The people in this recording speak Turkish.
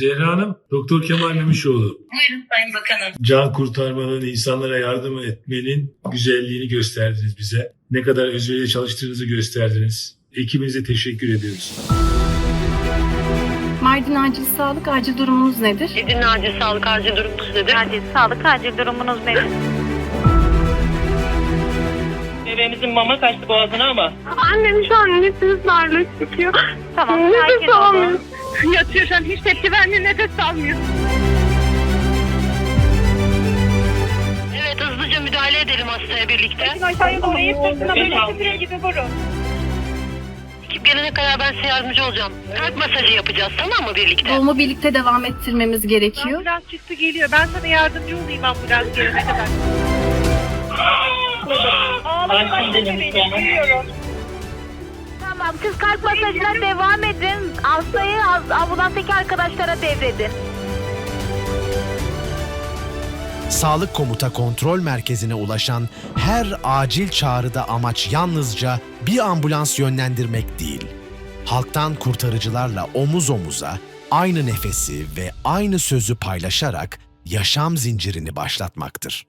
Zehra Hanım, Doktor Kemal Memişoğlu. Buyurun Sayın Bakanım. Can kurtarmanın, insanlara yardım etmenin güzelliğini gösterdiniz bize. Ne kadar özveriyle çalıştığınızı gösterdiniz. Ekibinize teşekkür ediyoruz. Mardin Acil Sağlık acil durumunuz nedir? Edirne acil sağlık acil durumunuz nedir? Acil sağlık acil durumunuz nedir? Bebeğimizin mama kaçtı boğazına ama. Annem şu an nefes darlığı çıkıyor. Tamam nefes sakin olun. Yatıyor şu an hiç tepki vermiyor nefes almıyor. Evet hızlıca müdahale edelim hastaya birlikte. Aşağıya doğru eğip sırtına böyle süpürür gibi vurun. Ekip gelene kadar ben size yardımcı olacağım. Kalp masajı yapacağız tamam mı birlikte? Doğumu birlikte devam ettirmemiz gerekiyor. Ambulans çıktı geliyor. Ben sana yardımcı olayım ambulans gelene kadar. Ağlamaya başladı benim. Duyuyorum. Tamam siz kalp masajına devam edin. Hastayı ambulanstaki arkadaşlara devredin. Sağlık Komuta Kontrol Merkezi'ne ulaşan her acil çağrıda amaç yalnızca bir ambulans yönlendirmek değil. Halktan kurtarıcılarla omuz omuza aynı nefesi ve aynı sözü paylaşarak yaşam zincirini başlatmaktır.